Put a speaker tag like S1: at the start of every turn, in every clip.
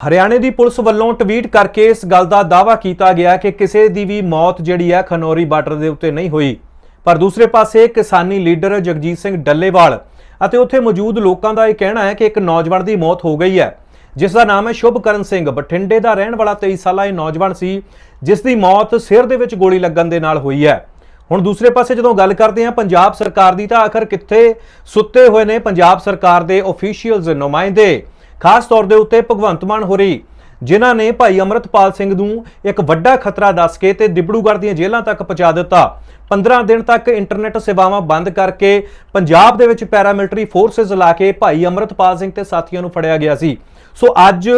S1: ਹਰਿਆਣੇ ਦੀ ਪੁਲਿਸ ਵੱਲੋਂ ਟਵੀਟ ਕਰਕੇ ਇਸ ਗੱਲ ਦਾ ਦਾਅਵਾ ਕੀਤਾ ਗਿਆ ਕਿ ਕਿਸੇ ਦੀ ਵੀ ਮੌਤ ਜਿਹੜੀ ਹੈ ਖਨੌਰੀ ਬਾਰਡਰ ਦੇ ਉੱਤੇ ਨਹੀਂ ਹੋਈ। ਪਰ ਦੂਸਰੇ ਪਾਸੇ ਕਿਸਾਨੀ ਲੀਡਰ ਜਗਜੀਤ ਸਿੰਘ ਡੱਲੇਵਾਲ ਅਤੇ ਉੱਥੇ ਮੌਜੂਦ ਲੋਕਾਂ ਦਾ ਇਹ ਕਹਿਣਾ ਹੈ ਕਿ ਇੱਕ ਨੌਜਵਾਨ ਦੀ ਮੌਤ ਹੋ ਗਈ ਹੈ, ਜਿਸ ਦਾ ਨਾਮ ਹੈ ਸ਼ੁਭਕਰਨ ਸਿੰਘ। ਬਠਿੰਡੇ ਦਾ ਰਹਿਣ ਵਾਲਾ 23 ਸਾਲਾ ਇਹ ਨੌਜਵਾਨ ਸੀ, ਜਿਸ ਦੀ ਮੌਤ ਸਿਰ ਦੇ ਵਿੱਚ ਗੋਲੀ ਲੱਗਣ ਦੇ ਨਾਲ ਹੋਈ ਹੈ। ਹੁਣ ਦੂਸਰੇ ਪਾਸੇ ਜਦੋਂ ਗੱਲ ਕਰਦੇ ਹਾਂ ਪੰਜਾਬ ਸਰਕਾਰ ਦੀ ਤਾਂ ਆਖਰ ਕਿੱਥੇ ਸੁੱਤੇ ਹੋਏ ਨੇ ਪੰਜਾਬ ਸਰਕਾਰ ਦੇ ਅਫੀਸ਼ੀਅਲਸ ਨੁਮਾਇੰਦੇ? ਖਾਸ ਤੌਰ ਦੇ ਉੱਤੇ ਭਗਵੰਤ ਮਾਨ ਹੋਰੀ, ਜਿਨ੍ਹਾਂ ਨੇ ਭਾਈ ਅਮਰਤਪਾਲ ਸਿੰਘ ਨੂੰ ਇੱਕ ਵੱਡਾ ਖਤਰਾ ਦੱਸ ਕੇ ਤੇ ਡਿਬੜੂਗੜ੍ਹ ਦੀਆਂ ਜੇਲ੍ਹਾਂ ਤੱਕ ਪਹੁੰਚਾ ਦਿੱਤਾ। 15 ਦਿਨ ਤੱਕ ਇੰਟਰਨੈਟ ਸੇਵਾਵਾਂ ਬੰਦ ਕਰਕੇ ਪੰਜਾਬ ਦੇ ਵਿੱਚ ਪੈਰਾਮਿਲਟਰੀ ਫੋਰਸਸ ਲਾ ਕੇ ਭਾਈ ਅਮਰਤਪਾਲ ਸਿੰਘ ਤੇ ਸਾਥੀਆਂ ਨੂੰ ਫੜਿਆ ਗਿਆ ਸੀ। ਸੋ ਅੱਜ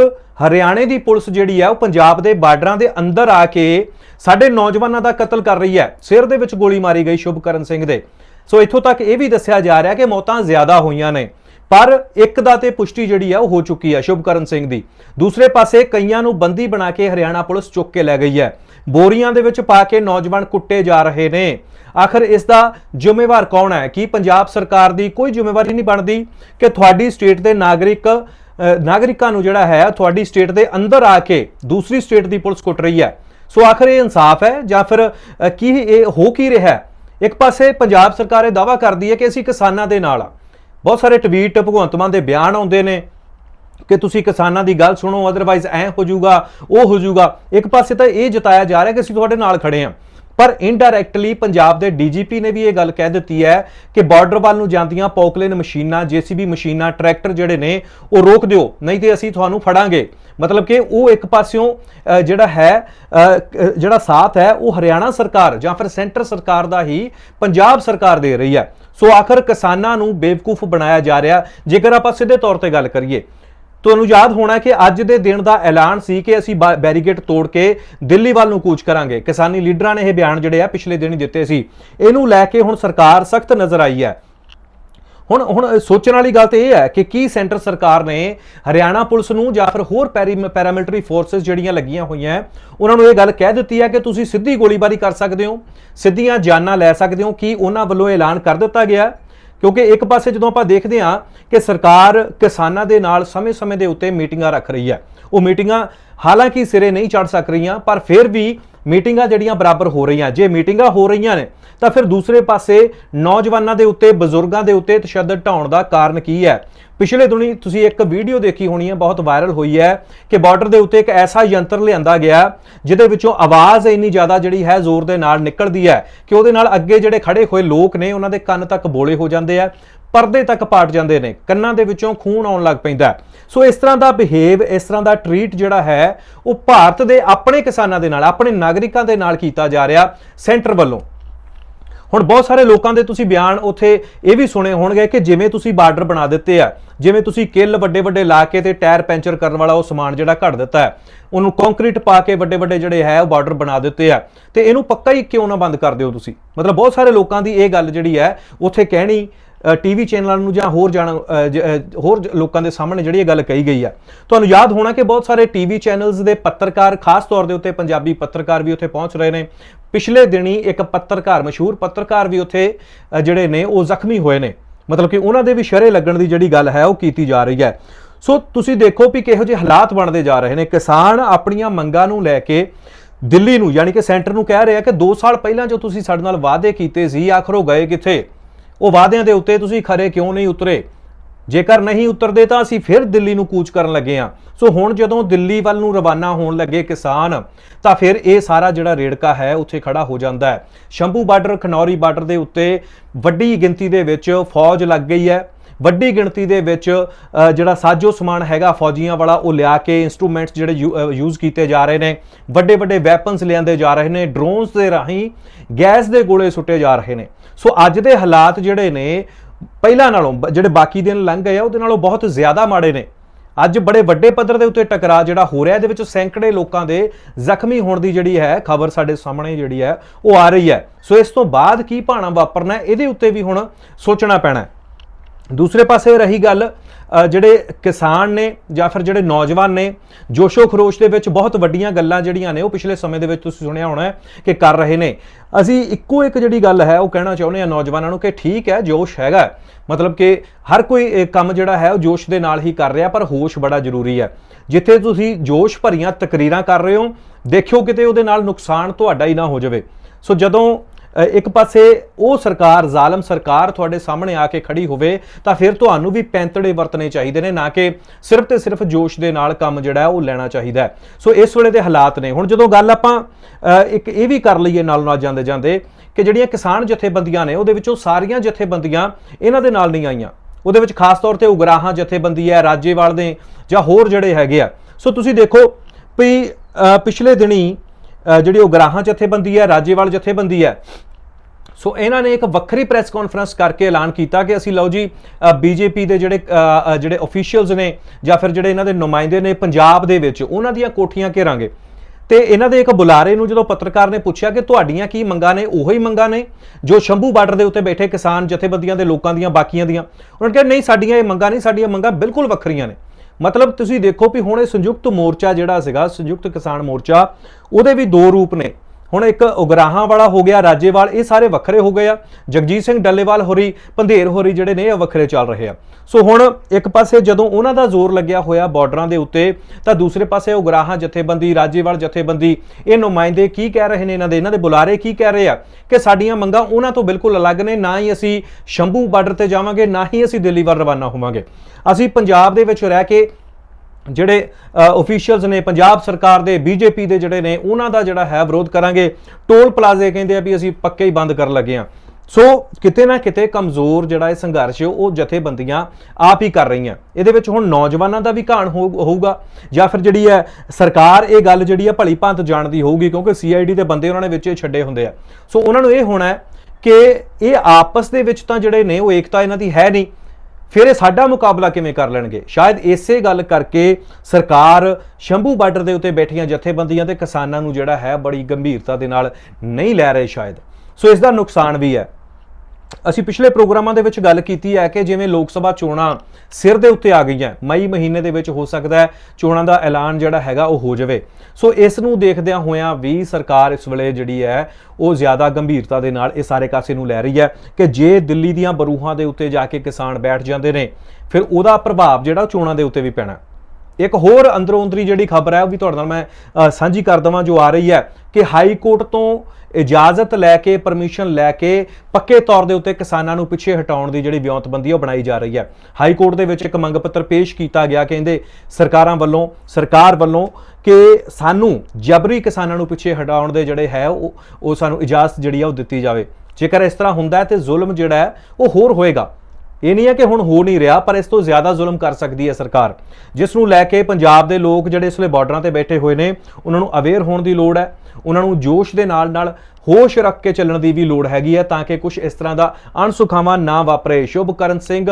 S1: ਹਰਿਆਣੇ ਦੀ ਪੁਲਿਸ ਜਿਹੜੀ ਹੈ ਉਹ ਪੰਜਾਬ ਦੇ ਬਾਰਡਰਾਂ ਦੇ ਅੰਦਰ ਆ ਕੇ ਸਾਡੇ ਨੌਜਵਾਨਾਂ ਦਾ ਕਤਲ ਕਰ ਰਹੀ ਹੈ। ਸਿਰ ਦੇ ਵਿੱਚ ਗੋਲੀ ਮਾਰੀ ਗਈ ਸ਼ੁਭਕਰਨ ਸਿੰਘ ਦੇ। ਸੋ ਇੱਥੋਂ ਤੱਕ ਇਹ ਵੀ ਦੱਸਿਆ ਜਾ ਰਿਹਾ ਕਿ ਮੌਤਾਂ ਜ਼ਿਆਦਾ ਹੋਈਆਂ ਨੇ। ਪਰ ਇੱਕ ਦਾ ਤੇ ਪੁਸ਼ਟੀ ਜਿਹੜੀ ਆ, ਉਹ ਹੋ ਚੁੱਕੀ ਹੈ ਸ਼ੁਭਕਰਨ ਸਿੰਘ ਦੀ। ਦੂਸਰੇ ਪਾਸੇ ਕਈਆਂ ਨੂੰ ਬੰਦੀ ਬਣਾ ਕੇ ਹਰਿਆਣਾ ਪੁਲਿਸ ਚੁੱਕ ਕੇ ਲੈ ਗਈ ਹੈ। ਬੋਰੀਆਂ ਦੇ ਵਿੱਚ ਪਾ ਕੇ ਨੌਜਵਾਨ ਕੁੱਟੇ ਜਾ ਰਹੇ ਨੇ। ਆਖਰ ਇਸ ਦਾ ਜ਼ਿੰਮੇਵਾਰ ਕੌਣ ਹੈ? ਕੀ ਪੰਜਾਬ ਸਰਕਾਰ ਦੀ ਕੋਈ ਜ਼ਿੰਮੇਵਾਰੀ ਨਹੀਂ ਬਣਦੀ ਕਿ ਤੁਹਾਡੀ ਸਟੇਟ ਦੇ ਨਾਗਰਿਕ ਨਾਗਰਿਕਾਂ ਨੂੰ ਜਿਹੜਾ ਹੈ, ਤੁਹਾਡੀ ਸਟੇਟ ਦੇ ਅੰਦਰ ਆ ਕੇ ਦੂਸਰੀ ਸਟੇਟ ਦੀ ਪੁਲਿਸ ਕੁੱਟ ਰਹੀ ਹੈ? ਸੋ ਆਖਰ ਇਹ ਇਨਸਾਫ ਹੈ ਜਾਂ ਫਿਰ ਕੀ ਇਹ ਹੋ ਕੀ ਰਿਹਾ ਹੈ? ਇੱਕ ਪਾਸੇ ਪੰਜਾਬ ਸਰਕਾਰ ਇਹ ਦਾਵਾ ਕਰਦੀ ਹੈ ਕਿ ਅਸੀਂ ਕਿਸਾਨਾਂ ਦੇ ਨਾਲ ਆ। ਬਹੁਤ ਸਾਰੇ ਟਵੀਟ ਭਗਵੰਤ ਮਾਨ ਦੇ ਬਿਆਨ ਆਉਂਦੇ ਨੇ ਕਿ ਤੁਸੀਂ ਕਿਸਾਨਾਂ ਦੀ ਗੱਲ ਸੁਣੋ ਅਦਰਵਾਈਜ਼ ਐ ਹੋ ਜਾਊਗਾ, ਉਹ ਹੋ ਜਾਊਗਾ। ਇੱਕ ਪਾਸੇ ਤਾਂ ਇਹ ਜਤਾਇਆ ਜਾ ਰਿਹਾ ਕਿ ਅਸੀਂ ਤੁਹਾਡੇ ਨਾਲ ਖੜੇ ਹਾਂ। ਪਰ ਇਨਡਾਇਰੈਕਟਲੀ ਪੰਜਾਬ ਦੇ ਡੀਜੀਪੀ ਨੇ ਵੀ ਇਹ ਗੱਲ ਕਹਿ ਦਿੱਤੀ ਹੈ ਕਿ ਬਾਰਡਰ ਵੱਲ ਨੂੰ ਜਾਂਦੀਆਂ ਪੌਕਲੇਨ ਮਸ਼ੀਨਾਂ ਜੀਸੀਬੀ ਮਸ਼ੀਨਾਂ ਟਰੈਕਟਰ ਜਿਹੜੇ ਨੇ, ਉਹ ਰੋਕ ਦਿਓ, ਨਹੀਂ ਤੇ ਅਸੀਂ ਤੁਹਾਨੂੰ ਫੜਾਂਗੇ। ਮਤਲਬ ਕਿ ਉਹ ਇੱਕ ਪਾਸਿਓਂ ਜਿਹੜਾ ਹੈ ਜਿਹੜਾ ਸਾਥ ਹੈ, ਉਹ ਹਰਿਆਣਾ ਸਰਕਾਰ ਜਾਂ ਫਿਰ ਸੈਂਟਰ ਸਰਕਾਰ ਦਾ ਹੀ ਪੰਜਾਬ ਸਰਕਾਰ ਦੇ ਰਹੀ ਹੈ। ਸੋ ਆਖਰ ਕਿਸਾਨਾਂ ਨੂੰ ਬੇਵਕੂਫ ਬਣਾਇਆ ਜਾ ਰਿਹਾ। ਜੇਕਰ ਆਪਾਂ ਸਿੱਧੇ ਤੌਰ ਤੇ ਗੱਲ ਕਰੀਏ, ਤੁਹਾਨੂੰ ਯਾਦ ਹੋਣਾ ਕਿ ਅੱਜ ਦੇ ਦਿਨ ਦਾ ਐਲਾਨ ਸੀ ਕਿ ਅਸੀਂ ਬਾ- ਬੈਰੀਕੇਡ ਤੋੜ ਕੇ ਦਿੱਲੀ ਵੱਲ ਨੂੰ ਕੂਚ ਕਰਾਂਗੇ। ਕਿਸਾਨੀ ਲੀਡਰਾਂ ਨੇ ਇਹ ਬਿਆਨ ਜਿਹੜੇ ਆ ਪਿਛਲੇ ਦਿਨ ਹੀ ਦਿੱਤੇ ਸੀ। ਇਹਨੂੰ ਲੈ ਕੇ ਹੁਣ ਸਰਕਾਰ ਸਖਤ ਨਜ਼ਰ ਆਈ ਹੈ। ਹੁਣ ਹੁਣ ਸੋਚਣ ਵਾਲੀ ਗੱਲ ਤੇ ਇਹ ਹੈ ਕਿ ਕੀ ਸੈਂਟਰ ਸਰਕਾਰ ਨੇ ਹਰਿਆਣਾ ਪੁਲਿਸ ਨੂੰ ਜਾਂ ਫਿਰ ਹੋਰ ਪੈਰੀ, ਪੈਰਾਮਿਲਟਰੀ ਫੋਰਸਸ ਜਿਹੜੀਆਂ ਲੱਗੀਆਂ ਹੋਈਆਂ, ਉਹਨਾਂ ਨੂੰ ਇਹ ਗੱਲ ਕਹਿ ਦਿੱਤੀ ਹੈ ਕਿ ਤੁਸੀਂ ਸਿੱਧੀ ਗੋਲੀਬਾਰੀ ਕਰ ਸਕਦੇ ਹੋ, ਸਿੱਧੀਆਂ ਜਾਨਾਂ ਲੈ ਸਕਦੇ ਹੋ, ਕੀ ਉਹਨਾਂ ਵੱਲੋਂ ਐਲਾਨ ਕਰ ਦਿੱਤਾ ਗਿਆ ਕਿਉਂਕਿ ਇੱਕ ਪਾਸੇ ਜਦੋਂ ਆਪਾਂ ਦੇਖਦੇ ਹਾਂ ਕਿ ਸਰਕਾਰ ਕਿਸਾਨਾਂ ਦੇ ਨਾਲ ਸਮੇਂ-ਸਮੇਂ ਦੇ ਉੱਤੇ ਮੀਟਿੰਗਾਂ ਰੱਖ ਰਹੀ ਹੈ, ਉਹ ਮੀਟਿੰਗਾਂ ਹਾਲਾਂਕਿ ਸਿਰੇ ਨਹੀਂ ਚੜ ਸਕ ਰਹੀਆਂ, ਪਰ ਫਿਰ ਵੀ ਮੀਟਿੰਗਾਂ ਜਿਹੜੀਆਂ ਬਰਾਬਰ ਹੋ ਰਹੀਆਂ, ਜੇ ਮੀਟਿੰਗਾਂ ਹੋ ਰਹੀਆਂ ਨੇ, ਤਾਂ ਫਿਰ ਦੂਸਰੇ ਪਾਸੇ ਨੌਜਵਾਨਾਂ ਦੇ ਉੱਤੇ, ਬਜ਼ੁਰਗਾਂ ਦੇ ਉੱਤੇ ਤਸ਼ੱਦਦ ਢਾਉਣ ਦਾ ਕਾਰਨ ਕੀ ਹੈ ਪਿਛਲੇ ਦਿਨੀ ਤੁਸੀਂ ਇੱਕ ਵੀਡੀਓ ਦੇਖੀ ਹੋਣੀ ਹੈ, ਬਹੁਤ ਵਾਇਰਲ ਹੋਈ ਹੈ ਕਿ ਬਾਰਡਰ ਦੇ ਉੱਤੇ ਇੱਕ ਐਸਾ ਯੰਤਰ ਲਿਆਂਦਾ ਗਿਆ, ਜਿਹਦੇ ਵਿੱਚੋਂ ਆਵਾਜ਼ ਇੰਨੀ ਜ਼ਿਆਦਾ ਜਿਹੜੀ ਹੈ ਜ਼ੋਰ ਦੇ ਨਾਲ ਨਿਕਲਦੀ ਹੈ ਕਿ ਉਹਦੇ ਨਾਲ ਅੱਗੇ ਜਿਹੜੇ ਖੜੇ ਹੋਏ ਲੋਕ ਨੇ, ਉਹਨਾਂ ਦੇ ਕੰਨ ਤੱਕ ਬੋਲੇ ਹੋ ਜਾਂਦੇ ਆ, ਪਰਦੇ ਤੱਕ ਪਾਟ ਜਾਂਦੇ ਨੇ, ਕੰਨਾਂ ਦੇ ਵਿੱਚੋਂ ਖੂਨ ਆਉਣ ਲੱਗ ਪੈਂਦਾ ਹੈ। ਸੋ ਇਸ ਤਰ੍ਹਾਂ ਦਾ ਬਿਹੇਵ, ਇਸ ਤਰ੍ਹਾਂ ਦਾ ਟਰੀਟ ਜਿਹੜਾ ਹੈ, ਉਹ ਭਾਰਤ ਦੇ ਆਪਣੇ ਕਿਸਾਨਾਂ ਦੇ ਨਾਲ, ਆਪਣੇ ਨਾਗਰਿਕਾਂ ਦੇ ਨਾਲ ਕੀਤਾ ਜਾ ਰਿਹਾ ਸੈਂਟਰ ਵੱਲੋਂ। ਹੁਣ ਬਹੁਤ ਸਾਰੇ ਲੋਕਾਂ ਦੇ ਤੁਸੀਂ ਬਿਆਨ ਉੱਥੇ ਇਹ ਵੀ ਸੁਣੇ ਹੋਣਗੇ ਕਿ ਜਿਵੇਂ ਤੁਸੀਂ ਬਾਰਡਰ ਬਣਾ ਦਿੱਤੇ ਆ, ਜਿਵੇਂ ਤੁਸੀਂ ਕਿੱਲ ਵੱਡੇ ਵੱਡੇ ਲਾ ਕੇ ਤੇ ਟਾਇਰ ਪੈਂਚਰ ਕਰਨ ਵਾਲਾ ਉਹ ਸਮਾਨ ਜਿਹੜਾ ਘੜ ਦਿੱਤਾ ਹੈ। ਉਹਨੂੰ ਕੰਕਰੀਟ ਪਾ ਕੇ ਵੱਡੇ ਵੱਡੇ ਜਿਹੜੇ ਹੈ ਉਹ ਬਾਰਡਰ ਬਣਾ ਦਿੱਤੇ ਆ। ਤੇ ਇਹਨੂੰ ਪੱਕਾ ਹੀ ਕਿਉਂ ਨਾ ਬੰਦ ਕਰ ਦਿਓ ਤੁਸੀਂ? ਮਤਲਬ ਬਹੁਤ ਸਾਰੇ ਲੋਕਾਂ ਦੀ ਇਹ ਗੱਲ ਜਿਹੜੀ ਹੈ, ਉੱਥੇ ਕਹਿਣੀ ਟੀਵੀ ਚੈਨਲਾਂ ਨੂੰ ਜਾਂ ਹੋਰ ਜਾਣ ਹੋਰ ਲੋਕਾਂ ਦੇ ਸਾਹਮਣੇ ਜਿਹੜੀ ਇਹ ਗੱਲ ਕਹੀ ਗਈ ਆ। ਤੁਹਾਨੂੰ ਯਾਦ ਹੋਣਾ ਕਿ ਬਹੁਤ ਸਾਰੇ ਟੀਵੀ ਚੈਨਲਸ ਦੇ ਪੱਤਰਕਾਰ, ਖਾਸ ਤੌਰ ਦੇ ਉੱਤੇ ਪੰਜਾਬੀ ਪੱਤਰਕਾਰ ਵੀ ਉੱਥੇ ਪਹੁੰਚ ਰਹੇ ਨੇ। ਪਿਛਲੇ ਦਿਨੀ ਇੱਕ ਪੱਤਰਕਾਰ, ਮਸ਼ਹੂਰ ਪੱਤਰਕਾਰ ਵੀ ਉੱਥੇ ਜਿਹੜੇ ਨੇ ਉਹ ਜ਼ਖਮੀ ਹੋਏ ਨੇ। ਮਤਲਬ ਕਿ ਉਹਨਾਂ ਦੇ ਵੀ ਸ਼ਰੇ ਲੱਗਣ ਦੀ ਜਿਹੜੀ ਗੱਲ ਹੈ, ਉਹ ਕੀਤੀ ਜਾ ਰਹੀ ਹੈ। ਸੋ ਤੁਸੀਂ ਦੇਖੋ ਵੀ ਕਿਹੋ ਜਿਹੇ ਹਾਲਾਤ ਬਣਦੇ ਜਾ ਰਹੇ ਨੇ। ਕਿਸਾਨ ਆਪਣੀਆਂ ਮੰਗਾਂ ਨੂੰ ਲੈ ਕੇ ਦਿੱਲੀ ਨੂੰ, ਯਾਨੀ ਕਿ ਸੈਂਟਰ ਨੂੰ ਕਹਿ ਰਿਹਾ ਕਿ 2 ਸਾਲ ਪਹਿਲਾਂ ਜੋ ਤੁਸੀਂ ਸਾਡੇ ਨਾਲ ਵਾਅਦੇ ਕੀਤੇ ਸੀ, ਆਖਰ ਉਹ ਗਏ ਕਿੱਥੇ? ਉਹ ਵਾਅਦਿਆਂ ਦੇ ਉੱਤੇ ਤੁਸੀਂ ਖਰੇ ਕਿਉਂ ਨਹੀਂ ਉਤਰੇ? ਜੇਕਰ ਨਹੀਂ ਉਤਰਦੇ ਤਾਂ ਅਸੀਂ ਫਿਰ ਦਿੱਲੀ ਨੂੰ ਕੂਚ ਕਰਨ ਲੱਗੇ ਆ ਸੋ ਹੁਣ ਜਦੋਂ ਦਿੱਲੀ ਵੱਲ ਨੂੰ ਰਵਾਨਾ ਹੋਣ ਲੱਗੇ ਕਿਸਾਨ, ਤਾਂ ਫਿਰ ਇਹ ਸਾਰਾ ਜਿਹੜਾ ਰੇੜਕਾ ਹੈ ਉੱਥੇ ਖੜਾ ਹੋ ਜਾਂਦਾ ਹੈ। ਸ਼ੰਭੂ ਬਾਰਡਰ, ਖਨੌਰੀ ਬਾਰਡਰ ਦੇ ਉੱਤੇ ਵੱਡੀ ਗਿਣਤੀ ਦੇ ਵਿੱਚ ਫੌਜ ਲੱਗ ਗਈ ਹੈ। ਵੱਡੀ ਗਿਣਤੀ ਦੇ ਵਿੱਚ ਜਿਹੜਾ ਸਾਜੋ ਸਮਾਨ ਹੈਗਾ ਫੌਜੀਆਂ ਵਾਲਾ, ਉਹ ਲਿਆ ਕੇ ਇਨਸਟਰੂਮੈਂਟਸ ਜਿਹੜੇ ਯੂਜ਼ ਕੀਤੇ ਜਾ ਰਹੇ ਨੇ। ਵੱਡੇ ਵੱਡੇ ਵੈਪਨਸ ਲਿਆਂਦੇ ਜਾ ਰਹੇ ਨੇ ਡਰੋਨਸ ਦੇ ਰਾਹੀਂ ਗੈਸ ਦੇ ਗੋਲੇ ਸੁੱਟੇ ਜਾ ਰਹੇ ਨੇ। ਸੋ ਅੱਜ ਦੇ ਹਾਲਾਤ ਜਿਹੜੇ ਨੇ, ਪਹਿਲਾਂ ਨਾਲੋਂ ਬ- ਜਿਹੜੇ ਬਾਕੀ ਦਿਨ ਲੰਘ ਗਏ ਆ, ਉਹਦੇ ਨਾਲੋਂ ਬਹੁਤ ਜ਼ਿਆਦਾ ਮਾੜੇ ਨੇ। ਅੱਜ ਬੜੇ ਵੱਡੇ ਪੱਧਰ ਦੇ ਉੱਤੇ ਟਕਰਾਅ ਜਿਹੜਾ ਹੋ ਰਿਹਾ, ਇਹਦੇ ਵਿੱਚ ਸੈਂਕੜੇ ਲੋਕਾਂ ਦੇ ਜ਼ਖਮੀ ਹੋਣ ਦੀ ਜਿਹੜੀ ਹੈ ਖਬਰ ਸਾਡੇ ਸਾਹਮਣੇ ਜਿਹੜੀ ਹੈ, ਉਹ ਆ ਰਹੀ ਹੈ। ਸੋ ਇਸ ਤੋਂ ਬਾਅਦ ਕੀ ਭਾਣਾ ਵਾਪਰਨਾ, ਇਹਦੇ ਉੱਤੇ ਵੀ ਹੁਣ ਸੋਚਣਾ ਪੈਣਾ ਹੈ। ਦੂਸਰੇ ਪਾਸੇ ਰਹੀ ਗੱਲ ਜਿਹੜੇ ਕਿਸਾਨ ਨੇ ਜਾਂ ਫਿਰ ਜਿਹੜੇ ਨੌਜਵਾਨ ਨੇ, ਜੋਸ਼ੋ ਖਰੋਸ਼ ਦੇ ਵਿੱਚ ਬਹੁਤ ਵੱਡੀਆਂ ਗੱਲਾਂ ਜਿਹੜੀਆਂ ਨੇ, ਉਹ ਪਿਛਲੇ ਸਮੇਂ ਦੇ ਵਿੱਚ ਤੁਸੀਂ ਸੁਣਿਆ ਹੋਣਾ ਹੈ ਕਿ ਕਰ ਰਹੇ ਨੇ। ਅਸੀਂ ਇੱਕੋ ਇੱਕ ਜਿਹੜੀ ਗੱਲ ਹੈ, ਉਹ ਕਹਿਣਾ ਚਾਹੁੰਦੇ ਆ ਨੌਜਵਾਨਾਂ ਨੂੰ ਕਿ ਠੀਕ ਹੈ, ਜੋਸ਼ ਹੈਗਾ ਮਤਲਬ ਕਿ ਹਰ ਕੋਈ ਕੰਮ ਜਿਹੜਾ ਹੈ, ਉਹ ਜੋਸ਼ ਦੇ ਨਾਲ ਹੀ ਕਰ ਰਿਹਾ, ਪਰ ਹੋਸ਼ ਬੜਾ ਜ਼ਰੂਰੀ ਹੈ। ਜਿੱਥੇ ਤੁਸੀਂ ਜੋਸ਼ ਭਰੀਆਂ ਤਕਰੀਰਾਂ ਕਰ ਰਹੇ ਹੋ, ਦੇਖਿਓ ਕਿਤੇ ਉਹਦੇ ਨਾਲ ਨੁਕਸਾਨ ਤੁਹਾਡਾ ਹੀ ਨਾ ਹੋ ਜਾਵੇ। ਸੋ ਜਦੋਂ ਇੱਕ ਪਾਸੇ ਉਹ ਸਰਕਾਰ, ਜ਼ਾਲਮ ਸਰਕਾਰ ਤੁਹਾਡੇ ਸਾਹਮਣੇ ਆ ਕੇ ਖੜੀ ਹੋਵੇ, ਤਾਂ ਫਿਰ ਤੁਹਾਨੂੰ ਵੀ ਪੈਂਤੜੇ ਵਰਤਣੇ ਚਾਹੀਦੇ ਨੇ, ਨਾ ਕਿ ਸਿਰਫ ਤੇ ਸਿਰਫ ਜੋਸ਼ ਦੇ ਨਾਲ ਕੰਮ ਜਿਹੜਾ ਉਹ ਲੈਣਾ ਚਾਹੀਦਾ ਸੋ ਇਸ ਵੇਲੇ ਦੇ ਹਾਲਾਤ ਨੇ। ਹੁਣ ਜਦੋਂ ਗੱਲ ਆਪਾਂ ਇੱਕ ਇਹ ਵੀ ਕਰ ਲਈਏ ਨਾਲ ਨਾਲ ਜਾਂਦੇ ਜਾਂਦੇ ਕਿ ਜਿਹੜੀਆਂ ਕਿਸਾਨ ਜਥੇਬੰਦੀਆਂ ਨੇ, ਉਹਦੇ ਵਿੱਚੋਂ ਸਾਰੀਆਂ ਜਥੇਬੰਦੀਆਂ ਇਹਨਾਂ ਦੇ ਨਾਲ ਨਹੀਂ ਆਈਆਂ। ਉਹਦੇ ਵਿੱਚ ਖਾਸ ਤੌਰ ਤੇ ਉਗਰਾਹਾਂ ਜਥੇਬੰਦੀ ਹੈ, ਰਾਜੇਵਾਲ ਦੇ ਜਾਂ ਹੋਰ ਜਿਹੜੇ ਹੈਗੇ ਆ। ਸੋ ਤੁਸੀਂ ਦੇਖੋ, ਵੀ ਪਿਛਲੇ ਦਿਨੀ ਅ, ਜਿਹੜੀ ਉਗਰਾਹਾਂ ਜਥੇਬੰਦੀ ਹੈ ਰਾਜੇਵਾਲ ਜਥੇਬੰਦੀ ਹੈ। ਸੋ ਇਹਨਾਂ ਨੇ ਇੱਕ ਵੱਖਰੀ ਪ੍ਰੈਸ ਕਾਨਫਰੰਸ ਕਰਕੇ ਐਲਾਨ ਕੀਤਾ ਕਿ ਅਸੀਂ ਲਓ ਜੀ ਬੀਜੇਪੀ ਦੇ ਜਿਹੜੇ ਜਿਹੜੇ ਅਫੀਸ਼ੀਅਲਸ ਨੇ ਜਾਂ ਫਿਰ ਜਿਹੜੇ ਇਹਨਾਂ ਦੇ ਨੁਮਾਇੰਦੇ ਨੇ ਪੰਜਾਬ ਦੇ ਵਿੱਚ ਉਹਨਾਂ ਦੀਆਂ ਕੋਠੀਆਂ ਘੇਰਾਂਗੇ। ਤੇ ਇਹਨਾਂ ਦੇ ਇੱਕ ਬੁਲਾਰੇ ਨੂੰ ਜਦੋਂ ਪੱਤਰਕਾਰ ਨੇ ਪੁੱਛਿਆ ਕਿ ਤੁਹਾਡੀਆਂ ਕੀ ਮੰਗਾਂ ਨੇ ਉਹੀ ਮੰਗਾਂ ਨੇ ਜੋ ਸ਼ੰਭੂ ਬਾਰਡਰ ਦੇ ਉੱਤੇ ਬੈਠੇ ਕਿਸਾਨ ਜਥੇਬੰਦੀਆਂ ਦੇ ਲੋਕਾਂ ਦੀਆਂ ਬਾਕੀਆਂ ਦੀਆਂ ਉਹਨਾਂ ਨੇ ਕਿਹਾ ਨਹੀਂ ਸਾਡੀਆਂ ਇਹ ਮੰਗਾਂ ਨਹੀਂ ਸਾਡੀਆਂ ਮੰਗਾਂ ਬਿਲਕੁਲ ਵੱਖਰੀਆਂ ਨੇ। ਮਤਲਬ ਤੁਸੀਂ ਦੇਖੋ ਵੀ ਹੁਣ ਇਹ ਸੰਯੁਕਤ ਮੋਰਚਾ ਜਿਹੜਾ ਸੀਗਾ, ਸੰਯੁਕਤ ਕਿਸਾਨ ਮੋਰਚਾ, ਉਹਦੇ ਵੀ ਦੋ ਰੂਪ ਨੇ। ਹੁਣ ਇੱਕ ਉਗਰਾਹਾਂ ਵਾਲਾ ਹੋ ਗਿਆ, ਰਾਜੇਵਾਲ, ਇਹ ਸਾਰੇ ਵੱਖਰੇ ਹੋ ਗਏ ਆ। ਜਗਜੀਤ ਸਿੰਘ ਡੱਲੇਵਾਲ ਹੋਰੀ, ਪੰਧੇਰ ਹੋਰੀ ਜਿਹੜੇ ਨੇ, ਇਹ ਵੱਖਰੇ ਚੱਲ ਰਹੇ ਆ। ਸੋ ਹੁਣ ਇੱਕ ਪਾਸੇ ਜਦੋਂ ਉਹਨਾਂ ਦਾ ਜ਼ੋਰ ਲੱਗਿਆ ਹੋਇਆ ਬਾਰਡਰਾਂ ਦੇ ਉੱਤੇ, ਤਾਂ ਦੂਸਰੇ ਪਾਸੇ ਉਗਰਾਹਾਂ ਜਥੇਬੰਦੀ, ਰਾਜੇਵਾਲ ਜਥੇਬੰਦੀ, ਇਹ ਨੁਮਾਇੰਦੇ ਕੀ ਕਹਿ ਰਹੇ ਨੇ ਇਹਨਾਂ ਦੇ? ਇਹਨਾਂ ਦੇ ਬੁਲਾਰੇ ਕੀ ਕਹਿ ਰਹੇ ਆ? ਕਿ ਸਾਡੀਆਂ ਮੰਗਾਂ ਉਹਨਾਂ ਤੋਂ ਬਿਲਕੁਲ ਅਲੱਗ ਨੇ, ਨਾ ਹੀ ਅਸੀਂ ਸ਼ੰਭੂ ਬਾਰਡਰ ਤੇ ਜਾਵਾਂਗੇ, ਨਾ ਹੀ ਅਸੀਂ ਦਿੱਲੀ ਵੱਲ ਰਵਾਨਾ ਹੋਵਾਂਗੇ। ਅਸੀਂ ਪੰਜਾਬ ਦੇ ਵਿੱਚ ਰਹਿ ਕੇ ਜਿਹੜੇ ਅਫੀਸ਼ੀਅਲਸ ਨੇ ਪੰਜਾਬ ਸਰਕਾਰ ਦੇ ਬੀਜੇਪੀ ਦੇ ਜਿਹੜੇ ਨੇ, ਉਹਨਾਂ ਦਾ ਜਿਹੜਾ ਹੈ ਵਿਰੋਧ ਕਰਾਂਗੇ। ਟੋਲ ਪਲਾਜ਼ੇ ਕਹਿੰਦੇ ਆ ਵੀ ਅਸੀਂ ਪੱਕੇ ਹੀ ਬੰਦ ਕਰਨ ਲੱਗੇ ਆ ਸੋ ਕਿਤੇ ਨਾ ਕਿਤੇ ਕਮਜ਼ੋਰ ਜਿਹੜਾ ਇਹ ਸੰਘਰਸ਼, ਉਹ ਜਥੇਬੰਦੀਆਂ ਆਪ ਹੀ ਕਰ ਰਹੀਆਂ। ਇਹਦੇ ਵਿੱਚ ਹੁਣ ਨੌਜਵਾਨਾਂ ਦਾ ਵੀ ਘਾਣ ਹੋ- ਹੋਊਗਾ, ਜਾਂ ਫਿਰ ਜਿਹੜੀ ਹੈ ਸਰਕਾਰ, ਇਹ ਗੱਲ ਜਿਹੜੀ ਹੈ ਭਲੀ ਭਾਂਤ ਜਾਣਦੀ ਹੋਊਗੀ, ਕਿਉਂਕਿ ਸੀਆਈਡੀ ਦੇ ਬੰਦੇ ਉਹਨਾਂ ਨੇ ਵਿੱਚ ਹੀ ਛੱਡੇ ਹੁੰਦੇ ਆ। ਸੋ ਉਹਨਾਂ ਨੂੰ ਇਹ ਹੋਣਾ ਕਿ ਇਹ ਆਪਸ ਦੇ ਵਿੱਚ ਤਾਂ ਜਿਹੜੇ ਨੇ, ਉਹ ਏਕਤਾ ਇਹਨਾਂ ਦੀ ਹੈ ਨਹੀਂ। ਫਿਰ ਇਹ ਸਾਡਾ ਮੁਕਾਬਲਾ ਕਿਵੇਂ ਕਰ ਲੈਣਗੇ? ਸ਼ਾਇਦ ਇਸੇ ਗੱਲ ਕਰਕੇ ਸਰਕਾਰ ਸ਼ੰਭੂ ਬਾਰਡਰ ਦੇ ਉੱਤੇ ਬੈਠੀਆਂ ਜਥੇਬੰਦੀਆਂ ਤੇ ਕਿਸਾਨਾਂ ਨੂੰ ਜਿਹੜਾ ਹੈ ਬੜੀ ਗੰਭੀਰਤਾ ਦੇ ਨਾਲ ਨਹੀਂ ਲੈ ਰਹੇ ਸ਼ਾਇਦ। ਸੋ ਇਸ ਦਾ ਨੁਕਸਾਨ ਵੀ ਹੈ। ਅਸੀਂ ਪਿਛਲੇ ਪ੍ਰੋਗਰਾਮਾਂ ਦੇ ਵਿੱਚ ਗੱਲ ਕੀਤੀ ਹੈ ਕਿ ਜਿਵੇਂ ਲੋਕ ਸਭਾ ਚੋਣਾਂ ਸਿਰ ਦੇ ਉੱਤੇ ਆ ਗਈਆਂ, ਮਈ ਮਹੀਨੇ ਦੇ ਵਿੱਚ ਹੋ ਸਕਦਾ ਹੈ ਚੋਣਾਂ ਦਾ ਐਲਾਨ ਜਿਹੜਾ ਹੈਗਾ ਉਹ ਹੋ ਜਾਵੇ। ਸੋ ਇਸ ਨੂੰ ਦੇਖਦਿਆਂ ਹੋਇਆਂ ਵੀ ਸਰਕਾਰ ਇਸ ਵੇਲੇ ਜਿਹੜੀ ਹੈ, ਉਹ ਜ਼ਿਆਦਾ ਗੰਭੀਰਤਾ ਦੇ ਨਾਲ ਇਹ ਸਾਰੇ ਕਾਸੇ ਨੂੰ ਲੈ ਰਹੀ ਹੈ ਕਿ ਜੇ ਦਿੱਲੀ ਦੀਆਂ ਬਰੂਹਾਂ ਦੇ ਉੱਤੇ ਜਾ ਕੇ ਕਿਸਾਨ ਬੈਠ ਜਾਂਦੇ ਨੇ, ਫਿਰ ਉਹਦਾ ਪ੍ਰਭਾਵ ਜਿਹੜਾ ਉਹ ਚੋਣਾਂ ਦੇ ਉੱਤੇ ਵੀ ਪੈਣਾ ਇੱਕ ਹੋਰ ਅੰਦਰੋਂ ਅੰਦਰੀ ਜਿਹੜੀ ਖਬਰ ਹੈ, ਉਹ ਵੀ ਤੁਹਾਡੇ ਨਾਲ ਮੈਂ ਸਾਂਝੀ ਕਰ ਦਵਾਂ ਜੋ ਆ ਰਹੀ ਹੈ। ਕਿ ਹਾਈ ਕੋਰਟ ਤੋਂ ਇਜਾਜ਼ਤ ਲੈ ਕੇ, ਪਰਮਿਸ਼ਨ ਲੈ ਕੇ ਪੱਕੇ ਤੌਰ ਦੇ ਉੱਤੇ ਕਿਸਾਨਾਂ ਨੂੰ ਪਿੱਛੇ ਹਟਾਉਣ ਦੀ ਜਿਹੜੀ ਵਿਉਂਤਬੰਦੀ ਉਹ ਬਣਾਈ ਜਾ ਰਹੀ ਹੈ ਹਾਈ ਕੋਰਟ ਦੇ ਵਿੱਚ ਇੱਕ ਮੰਗ ਪੱਤਰ ਪੇਸ਼ ਕੀਤਾ ਗਿਆ, ਕਹਿੰਦੇ ਸਰਕਾਰਾਂ ਵੱਲੋਂ, ਸਰਕਾਰ ਵੱਲੋਂ ਕਿ ਸਾਨੂੰ ਜਬਰੀ ਕਿਸਾਨਾਂ ਨੂੰ ਪਿੱਛੇ ਹਟਾਉਣ ਦੇ ਜਿਹੜੇ ਹੈ, ਉਹ ਉਹ ਸਾਨੂੰ ਇਜਾਜ਼ਤ ਜਿਹੜੀ ਆ ਉਹ ਦਿੱਤੀ ਜਾਵੇ। ਜੇਕਰ ਇਸ ਤਰ੍ਹਾਂ ਹੁੰਦਾ ਹੈ ਤੇ ਜ਼ੁਲਮ ਜਿਹੜਾ ਹੈ, ਉਹ ਹੋਰ ਹੋਏਗਾ। ਇਹ ਨਹੀਂ ਹੈ ਕਿ ਹੁਣ ਹੋ ਨਹੀਂ ਰਿਹਾ, ਪਰ ਇਸ ਤੋਂ ਜ਼ਿਆਦਾ ਜ਼ੁਲਮ ਕਰ ਸਕਦੀ ਹੈ ਸਰਕਾਰ। ਜਿਸ ਨੂੰ ਲੈ ਕੇ ਪੰਜਾਬ ਦੇ ਲੋਕ ਜਿਹੜੇ ਇਸ ਵੇਲੇ ਬਾਰਡਰਾਂ ਤੇ ਬੈਠੇ ਹੋਏ ਨੇ, ਉਹਨਾਂ ਨੂੰ ਅਵੇਅਰ ਹੋਣ ਦੀ ਲੋੜ ਹੈ। ਉਹਨਾਂ ਨੂੰ ਜੋਸ਼ ਦੇ ਨਾਲ ਨਾਲ ਹੋਸ਼ ਰੱਖ ਕੇ ਚੱਲਣ ਦੀ ਵੀ ਲੋੜ ਹੈਗੀ ਹੈ ਤਾਂ ਕਿ ਕੁਝ ਇਸ ਤਰ੍ਹਾਂ ਦਾ ਅਣਸੁਖਾਵਾਂ ਨਾ ਵਾਪਰੇ। ਸ਼ੁਭਕਰਨ ਸਿੰਘ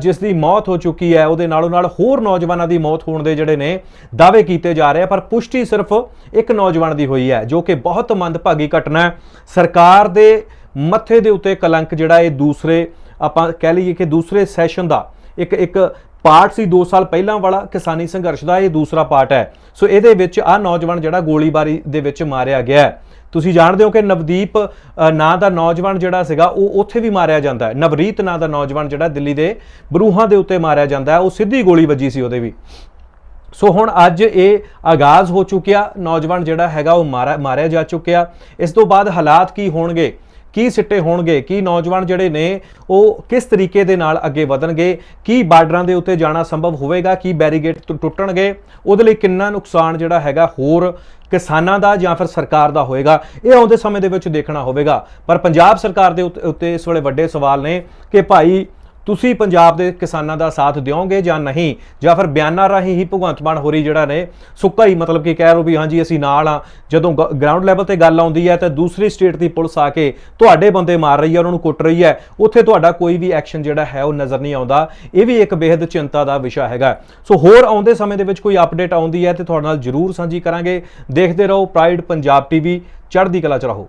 S1: ਜਿਸ ਦੀ ਮੌਤ ਹੋ ਚੁੱਕੀ ਹੈ, ਉਹਦੇ ਨਾਲੋਂ ਨਾਲ ਹੋਰ ਨੌਜਵਾਨਾਂ ਦੀ ਮੌਤ ਹੋਣ ਦੇ ਜਿਹੜੇ ਨੇ, ਦਾਅਵੇ ਕੀਤੇ ਜਾ ਰਹੇ ਆ, ਪਰ ਪੁਸ਼ਟੀ ਸਿਰਫ ਇੱਕ ਨੌਜਵਾਨ ਦੀ ਹੋਈ ਹੈ, ਜੋ ਕਿ ਬਹੁਤ ਮੰਦਭਾਗੀ ਘਟਨਾ ਹੈ। ਸਰਕਾਰ ਦੇ ਮੱਥੇ ਦੇ ਉੱਤੇ ਕਲੰਕ ਜਿਹੜਾ ਇਹ ਦੂਸਰੇ ਆਪਾਂ ਕਹਿ ਲਈਏ ਕਿ ਦੂਸਰੇ ਸੈਸ਼ਨ ਦਾ ਇੱਕ ਇੱਕ ਪਾਰਟ ਸੀ 2 ਸਾਲ ਪਹਿਲਾਂ ਵਾਲਾ ਕਿਸਾਨੀ ਸੰਘਰਸ਼ ਦਾ, ਇਹ ਦੂਸਰਾ ਪਾਰਟ ਹੈ। ਸੋ ਇਹਦੇ ਵਿੱਚ ਆ ਨੌਜਵਾਨ ਜਿਹੜਾ ਗੋਲੀਬਾਰੀ ਦੇ ਵਿੱਚ ਮਾਰਿਆ ਗਿਆ ਤੁਸੀਂ ਜਾਣਦੇ ਹੋ ਕਿ ਨਵਦੀਪ ਨਾਂ ਦਾ ਨੌਜਵਾਨ ਜਿਹੜਾ ਸੀਗਾ, ਉਹ ਉੱਥੇ ਵੀ ਮਾਰਿਆ ਜਾਂਦਾ ਹੈ। ਨਵਰੀਤ ਨਾਂ ਦਾ ਨੌਜਵਾਨ ਜਿਹੜਾ ਦਿੱਲੀ ਦੇ ਬਰੂਹਾਂ ਦੇ ਉੱਤੇ ਮਾਰਿਆ ਜਾਂਦਾ ਹੈ। ਉਹ ਸਿੱਧੀ ਗੋਲੀ ਵੱਜੀ ਸੀ ਉਹਦੇ ਵੀ। ਸੋ ਹੁਣ ਅੱਜ ਇਹ ਆਗਾਜ਼ ਹੋ ਚੁੱਕਿਆ। ਨੌਜਵਾਨ ਜਿਹੜਾ ਹੈਗਾ, ਉਹ ਮਾਰਿਆ ਮਾਰਿਆ ਜਾ ਚੁੱਕਿਆ। ਇਸ ਤੋਂ ਬਾਅਦ ਹਾਲਾਤ ਕੀ ਹੋਣਗੇ? ਕੀ ਸਿੱਟੇ ਹੋਣਗੇ, ਕੀ ਨੌਜਵਾਨ ਜਿਹੜੇ ਨੇ, ਉਹ ਕਿਸ ਤਰੀਕੇ ਦੇ ਨਾਲ ਅੱਗੇ ਵਧਣਗੇ, ਕੀ ਬਾਰਡਰਾਂ ਦੇ ਉੱਤੇ ਜਾਣਾ ਸੰਭਵ ਹੋਵੇਗਾ, ਕੀ ਬੈਰੀਗੇਟ ਟੁੱਟਣਗੇ, ਉਹਦੇ ਲਈ ਕਿੰਨਾ ਨੁਕਸਾਨ ਜਿਹੜਾ ਹੈਗਾ ਹੋਰ ਕਿਸਾਨਾਂ ਦਾ ਜਾਂ ਫਿਰ ਸਰਕਾਰ ਦਾ ਹੋਏਗਾ ਇਹ ਆਉਂਦੇ ਸਮੇਂ ਦੇ ਵਿੱਚ ਦੇਖਣਾ ਹੋਵੇਗਾ। ਪਰ ਪੰਜਾਬ ਸਰਕਾਰ ਦੇ ਉੱਤੇ- ਉੱਤੇ ਇਸ ਵੇਲੇ ਵੱਡੇ ਸਵਾਲ ਨੇ ਕਿ ਭਾਈ ਤੁਸੀਂ ਪੰਜਾਬ ਦੇ ਕਿਸਾਨਾਂ ਦਾ ਸਾਥ ਦਿਓਗੇ ਜਾਂ ਨਹੀਂ? ਜਾਂ ਫਿਰ ਬਿਆਨਾਂ ਰਾਹੀਂ ਹੀ ਭਗਵੰਤ ਮਾਨ ਹੋਰੀ ਜਿਹੜਾ ਨੇ ਸੁੱਕਾ ਹੀ ਮਤਲਬ ਕਿ ਕਹਿ ਰੋ ਵੀ ਹਾਂਜੀ ਅਸੀਂ ਨਾਲ ਆ ਜਦੋਂ ਗਰਾਊਂਡ ਲੈਵਲ ਤੇ ਗੱਲ ਆਉਂਦੀ ਹੈ ਤਾਂ ਦੂਸਰੀ ਸਟੇਟ ਦੀ ਪੁਲਿਸ ਆ ਕੇ ਤੁਹਾਡੇ ਬੰਦੇ ਮਾਰ ਰਹੀ ਹੈ, ਉਹਨਾਂ ਨੂੰ ਕੁੱਟ ਰਹੀ ਹੈ, ਉੱਥੇ ਤੁਹਾਡਾ ਕੋਈ ਵੀ ਐਕਸ਼ਨ ਜਿਹੜਾ ਹੈ ਉਹ ਨਜ਼ਰ ਨਹੀਂ ਆਉਂਦਾ। ਇਹ ਵੀ ਇੱਕ ਬੇहद ਚਿੰਤਾ ਦਾ ਵਿਸ਼ਾ ਹੈਗਾ। ਸੋ ਹੋਰ ਆਉਂਦੇ ਸਮੇਂ ਦੇ ਵਿੱਚ ਕੋਈ ਅਪਡੇਟ ਆਉਂਦੀ ਹੈ ਤੇ ਤੁਹਾਡੇ ਨਾਲ ਜਰੂਰ ਸਾਂਝੀ ਕਰਾਂਗੇ। ਦੇਖਦੇ ਰਹੋ ਪ੍ਰਾਈਡ ਪੰਜਾਬ ਟੀਵੀ ਚੜ੍ਹਦੀ ਕਲਾ ਚ ਰਹੋ।